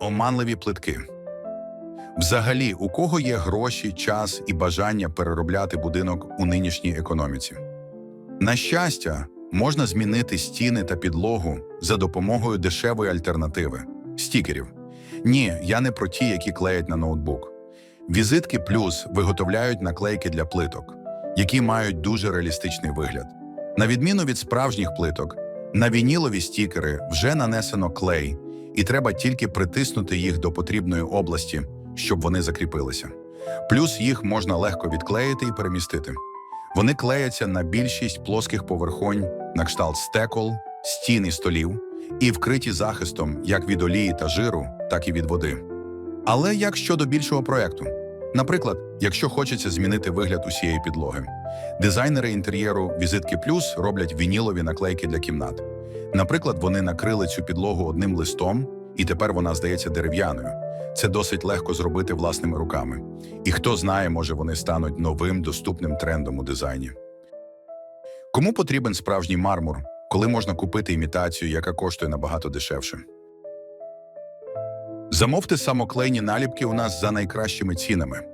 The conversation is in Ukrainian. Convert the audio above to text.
оманливі плитки. Взагалі, у кого є гроші, час і бажання переробляти будинок у нинішній економіці? На щастя, можна змінити стіни та підлогу за допомогою дешевої альтернативи стікерів. Ні, я не про ті, які клеять на ноутбук. Візитки плюс виготовляють наклейки для плиток, які мають дуже реалістичний вигляд. На відміну від справжніх плиток, на вінілові стікери вже нанесено клей, і треба тільки притиснути їх до потрібної області, щоб вони закріпилися. Плюс їх можна легко відклеїти і перемістити. Вони клеяться на більшість плоских поверхонь на кшталт стекол, стін і столів, і вкриті захистом як від олії та жиру, так і від води. Але як щодо більшого проекту? Наприклад, якщо хочеться змінити вигляд усієї підлоги, дизайнери інтер'єру Візитки Плюс роблять вінілові наклейки для кімнат. Наприклад, вони накрили цю підлогу одним листом, і тепер вона здається дерев'яною. Це досить легко зробити власними руками. І хто знає, може вони стануть новим доступним трендом у дизайні. Кому потрібен справжній мармур, коли можна купити імітацію, яка коштує набагато дешевше? Замовте самоклейні наліпки у нас за найкращими цінами.